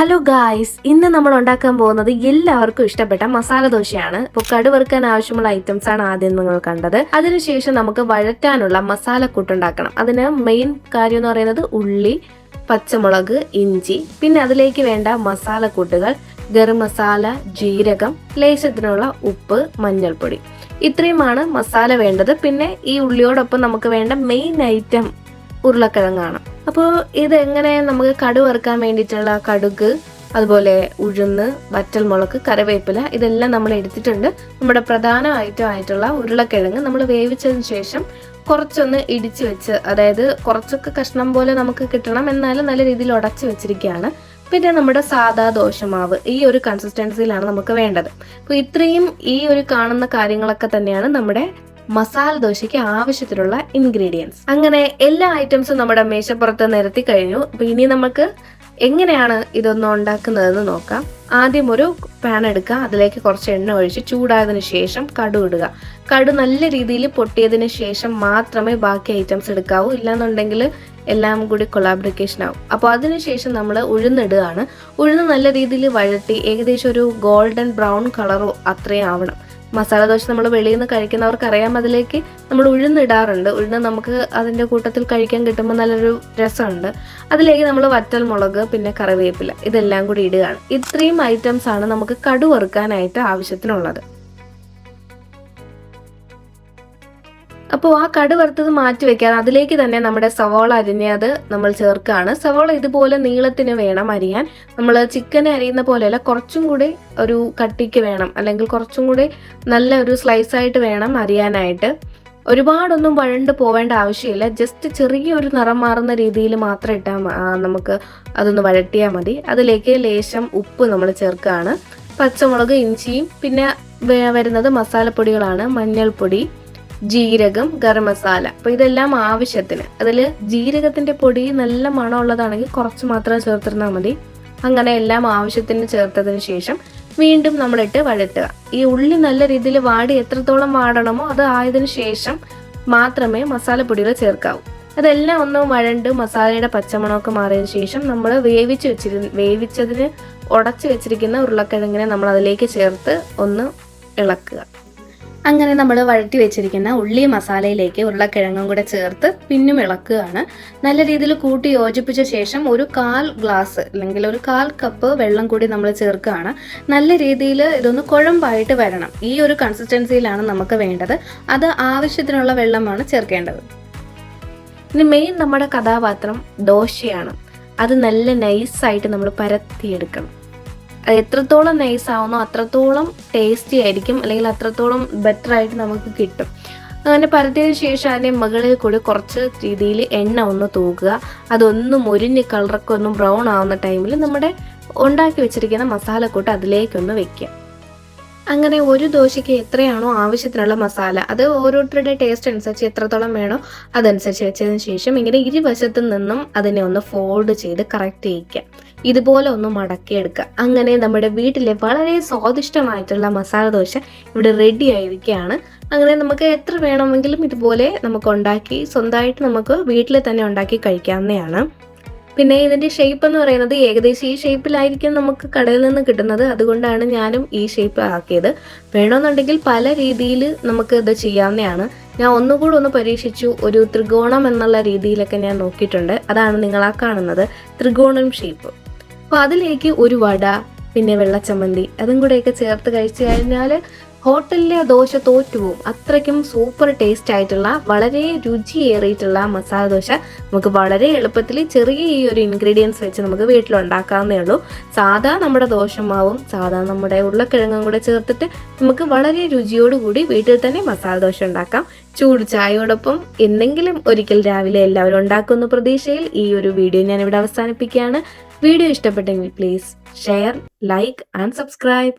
Hello guys ഇന്ന് നമ്മൾ ഉണ്ടാക്കാൻ പോകുന്നത് എല്ലാവർക്കും ഇഷ്ടപ്പെട്ട മസാല ദോശയാണ്. ഇപ്പോൾ കടുവറുക്കാൻ ആവശ്യമുള്ള ഐറ്റംസ് ആണ് ആദ്യം നിങ്ങൾ കണ്ടത്. അതിനുശേഷം നമുക്ക് വഴറ്റാനുള്ള മസാല കൂട്ടുണ്ടാക്കണം അതിന് മെയിൻ കാര്യം എന്ന് പറയുന്നത് ഉള്ളി പച്ചമുളക് ഇഞ്ചി പിന്നെ അതിലേക്ക് വേണ്ട മസാല കൂട്ടുകൾ ഗരം മസാല ജീരകം ലേശത്തിനുള്ള ഉപ്പ് മഞ്ഞൾപ്പൊടി. ഇത്രയുമാണ് മസാല വേണ്ടത്. പിന്നെ ഈ ഉള്ളിയോടൊപ്പം നമുക്ക് വേണ്ട മെയിൻ ഐറ്റം ഉരുളക്കിഴങ്ങാണ്. അപ്പോൾ ഇതെങ്ങനെ നമുക്ക് കടു വറുക്കാൻ വേണ്ടിയിട്ടുള്ള കടുക് അതുപോലെ ഉഴുന്ന് വറ്റൽമുളക് കറിവേപ്പില ഇതെല്ലാം നമ്മൾ എടുത്തിട്ടുണ്ട്. നമ്മുടെ പ്രധാന ഐറ്റം ആയിട്ടുള്ള ഉരുളക്കിഴങ്ങ് നമ്മൾ വേവിച്ചതിന് ശേഷം കുറച്ചൊന്ന് ഇടിച്ചു വെച്ച് അതായത് കുറച്ചൊക്കെ കഷ്ണം പോലെ നമുക്ക് കിട്ടണം എന്നാലും നല്ല രീതിയിൽ ഉടച്ചു വെച്ചിരിക്കുകയാണ്. പിന്നെ നമ്മുടെ സാധാ ദോശമാവ് ഈ ഒരു കൺസിസ്റ്റൻസിയിലാണ് നമുക്ക് വേണ്ടത്. അപ്പോൾ ഇത്രയും ഈ ഒരു കാണുന്ന കാര്യങ്ങളൊക്കെ തന്നെയാണ് നമ്മുടെ മസാല ദോശയ്ക്ക് ആവശ്യത്തിലുള്ള ഇൻഗ്രീഡിയൻസ് അങ്ങനെ എല്ലാ ഐറ്റംസും നമ്മുടെ മേശപ്പുറത്ത് നിരത്തി കഴിഞ്ഞു. അപ്പൊ ഇനി നമുക്ക് എങ്ങനെയാണ് ഇതൊന്നും ഉണ്ടാക്കുന്നതെന്ന് നോക്കാം. ആദ്യം ഒരു പാൻ എടുക്കുക. അതിലേക്ക് കുറച്ച് എണ്ണ ഒഴിച്ച് ചൂടായതിന് ശേഷം കടു ഇടുക. കടു നല്ല രീതിയിൽ പൊട്ടിയതിന് ശേഷം മാത്രമേ ബാക്കി ഐറ്റംസ് എടുക്കാവൂ. ഇല്ലാന്നുണ്ടെങ്കിൽ എല്ലാം കൂടി കൊളാബ്രിക്കേഷൻ ആവും. അപ്പോൾ അതിനുശേഷം നമ്മൾ ഉഴുന്നിടുകയാണ്. ഉഴുന്ന് നല്ല രീതിയിൽ വഴറ്റി ഏകദേശം ഒരു ഗോൾഡൻ ബ്രൗൺ കളറോ അത്രയും ആവണം. മസാല ദോശ നമ്മൾ വെളിയിൽ നിന്ന് കഴിക്കുന്നവർക്ക് അറിയാം. അതിലേക്ക് നമ്മൾ ഉഴുന്നിടാറുണ്ട്. ഉഴുന്ന് നമുക്ക് അതിന്റെ കൂട്ടത്തിൽ കഴിക്കാൻ കിട്ടുമ്പോൾ നല്ലൊരു രസമുണ്ട്. അതിലേക്ക് നമ്മൾ വറ്റൽ മുളക് പിന്നെ കറിവേപ്പില ഇതെല്ലാം കൂടി ഇടുകയാണ്. ഇത്രയും ഐറ്റംസ് ആണ് നമുക്ക് കടുവറുക്കാനായിട്ട് ആവശ്യത്തിനുള്ളത്. അപ്പോൾ ആ കടു വറുത്തത് മാറ്റി വെക്കാതെ അതിലേക്ക് തന്നെ നമ്മുടെ സവോള അരിഞ്ഞത് നമ്മൾ ചേർക്കുകയാണ്. സവോള ഇതുപോലെ നീളത്തിന് വേണം അരിയാൻ. നമ്മൾ ചിക്കൻ അരിയുന്ന പോലെയല്ല കുറച്ചും കൂടി ഒരു കട്ടിക്ക് വേണം. അല്ലെങ്കിൽ കുറച്ചും കൂടി നല്ല ഒരു സ്ലൈസായിട്ട് വേണം അരിയാനായിട്ട്. ഒരുപാടൊന്നും വഴണ്ട് പോവേണ്ട ആവശ്യമില്ല. ജസ്റ്റ് ചെറിയൊരു നിറം മാറുന്ന രീതിയിൽ മാത്രം ഇട്ടാൽ നമുക്ക് അതൊന്ന് വഴട്ടിയാൽ മതി. അതിലേക്ക് ലേശം ഉപ്പ് നമ്മൾ ചേർക്കുകയാണ്. പച്ചമുളക് ഇഞ്ചിയും പിന്നെ വരുന്നത് മസാലപ്പൊടികളാണ്. മഞ്ഞൾപ്പൊടി ജീരകം ഗരം മസാല. അപ്പൊ ഇതെല്ലാം ആവശ്യത്തിന്. അതിൽ ജീരകത്തിന്റെ പൊടി നല്ല മണമുള്ളതാണെങ്കിൽ കുറച്ച് മാത്രം ചേർത്തിരുന്നാൽ മതി. അങ്ങനെ എല്ലാം ആവശ്യത്തിന് ചേർത്തതിന് ശേഷം വീണ്ടും നമ്മളിട്ട് വഴറ്റുക. ഈ ഉള്ളി നല്ല രീതിയിൽ വാടി എത്രത്തോളം വാടണമോ അത് ആയതിനു ശേഷം മാത്രമേ മസാലപ്പൊടികൾ ചേർക്കാവൂ. അതെല്ലാം ഒന്ന് വഴണ്ട് മസാലയുടെ പച്ചമണമൊക്കെ മാറിയതിനു ശേഷം നമ്മൾ വേവിച്ച് വെച്ചിരുന്ന വേവിച്ചതിന് ഉടച്ചു വെച്ചിരിക്കുന്ന ഉരുളക്കിഴങ്ങിനെ നമ്മൾ അതിലേക്ക് ചേർത്ത് ഒന്ന് ഇളക്കുക. അങ്ങനെ നമ്മൾ വഴറ്റി വെച്ചിരിക്കുന്ന ഉള്ളി മസാലയിലേക്ക് ഉരുളക്കിഴങ്ങും കൂടെ ചേർത്ത് പിന്നും ഇളക്കുകയാണ്. നല്ല രീതിയിൽ കൂട്ടി യോജിപ്പിച്ച ശേഷം ഒരു കാൽ ഗ്ലാസ് അല്ലെങ്കിൽ ഒരു കാൽ കപ്പ് വെള്ളം കൂടി നമ്മൾ ചേർക്കുകയാണ്. നല്ല രീതിയിൽ ഇതൊന്ന് കുഴമ്പായിട്ട് വരണം. ഈ ഒരു കൺസിസ്റ്റൻസിയിലാണ് നമുക്ക് വേണ്ടത്. അത് ആവശ്യത്തിനുള്ള വെള്ളമാണ് ചേർക്കേണ്ടത്. ഇനി മെയിൻ നമ്മുടെ കഥാപാത്രം ദോശയാണ്. അത് നല്ല നൈസായിട്ട് നമ്മൾ പരത്തിയെടുക്കണം. എത്രത്തോളം നൈസ് ആവുന്നോ അത്രത്തോളം ടേസ്റ്റി ആയിരിക്കും അല്ലെങ്കിൽ അത്രത്തോളം ബെറ്റർ ആയിട്ട് നമുക്ക് കിട്ടും. അങ്ങനെ പരത്തിയതിനു ശേഷം അതിന്റെ മുകളിൽ കൂടി കുറച്ച് രീതിയിൽ എണ്ണ ഒന്ന് തൂക്കുക. അതൊന്ന് മുരിഞ്ഞ് കളറൊക്കെ ഒന്ന് ബ്രൗൺ ആവുന്ന ടൈമിൽ നമ്മുടെ ഉണ്ടാക്കി വെച്ചിരിക്കുന്ന മസാലക്കൂട്ട് അതിലേക്കൊന്ന് വെക്കുക. അങ്ങനെ ഒരു ദോശയ്ക്ക് എത്രയാണോ ആവശ്യത്തിനുള്ള മസാല അത് ഓരോരുത്തരുടെ ടേസ്റ്റ് അനുസരിച്ച് എത്രത്തോളം വേണോ അതനുസരിച്ച് വെച്ചതിന് ശേഷം ഇങ്ങനെ ഇരുവശത്തു നിന്നും അതിനെ ഒന്ന് ഫോൾഡ് ചെയ്ത് കറക്റ്റ് ചെയ്യിക്കുക. ഇതുപോലെ ഒന്ന് മടക്കിയെടുക്കുക. അങ്ങനെ നമ്മുടെ വീട്ടിലെ വളരെ സ്വാദിഷ്ടമായിട്ടുള്ള മസാല ദോശ ഇവിടെ റെഡി ആയിരിക്കുകയാണ്. അങ്ങനെ നമുക്ക് എത്ര വേണമെങ്കിലും ഇതുപോലെ നമുക്ക് ഉണ്ടാക്കി സ്വന്തമായിട്ട് നമുക്ക് വീട്ടിൽ തന്നെ ഉണ്ടാക്കി കഴിക്കാവുന്നതാണ്. പിന്നെ ഇതിന്റെ ഷേപ്പ് എന്ന് പറയുന്നത് ഏകദേശം ഈ ഷേപ്പിലായിരിക്കും നമുക്ക് കടയിൽ നിന്ന് കിട്ടുന്നത്. അതുകൊണ്ടാണ് ഞാനും ഈ ഷേപ്പ് ആക്കിയത്. വേണമെന്നുണ്ടെങ്കിൽ പല രീതിയിൽ നമുക്ക് ഇത് ചെയ്യാവുന്നതാണ്. ഞാൻ ഒന്നുകൂടെ ഒന്ന് പരീക്ഷിച്ചു. ഒരു ത്രികോണം എന്നുള്ള രീതിയിലൊക്കെ ഞാൻ നോക്കിയിട്ടുണ്ട്. അതാണ് നിങ്ങൾ ആ കാണുന്നത്. ത്രികോണം ഷേപ്പ് അപ്പോൾ അതിലേക്ക് ഒരു വട പിന്നെ വെള്ളച്ചമ്മന്തി അതും കൂടെയൊക്കെ ചേർത്ത് കഴിച്ചു കഴിഞ്ഞാൽ ഹോട്ടലിലെ ദോശ തോറ്റുപോകും അത്രയ്ക്കും സൂപ്പർ ടേസ്റ്റ് ആയിട്ടുള്ള വളരെ രുചിയേറിയിട്ടുള്ള മസാല ദോശ നമുക്ക് വളരെ എളുപ്പത്തിൽ ചെറിയ ഈ ഒരു ഇൻഗ്രീഡിയൻസ് വെച്ച് നമുക്ക് വീട്ടിൽ ഉണ്ടാക്കാവുന്നേ ഉള്ളൂ. സാധാ നമ്മുടെ ദോശമാവും സാധാ നമ്മുടെ ഉരുളക്കിഴങ്ങും കൂടെ ചേർത്തിട്ട് നമുക്ക് വളരെ രുചിയോടുകൂടി വീട്ടിൽ തന്നെ മസാല ദോശ ഉണ്ടാക്കാം. ചൂട് ചായയോടൊപ്പം എന്തെങ്കിലും ഒരിക്കൽ രാവിലെ എല്ലാവരും ഉണ്ടാക്കുന്ന പ്രതീക്ഷയിൽ ഈ ഒരു വീഡിയോ ഞാൻ ഇവിടെ അവസാനിപ്പിക്കുകയാണ്. വീഡിയോ ഇഷ്ടപ്പെട്ടെങ്കിൽ please share like and subscribe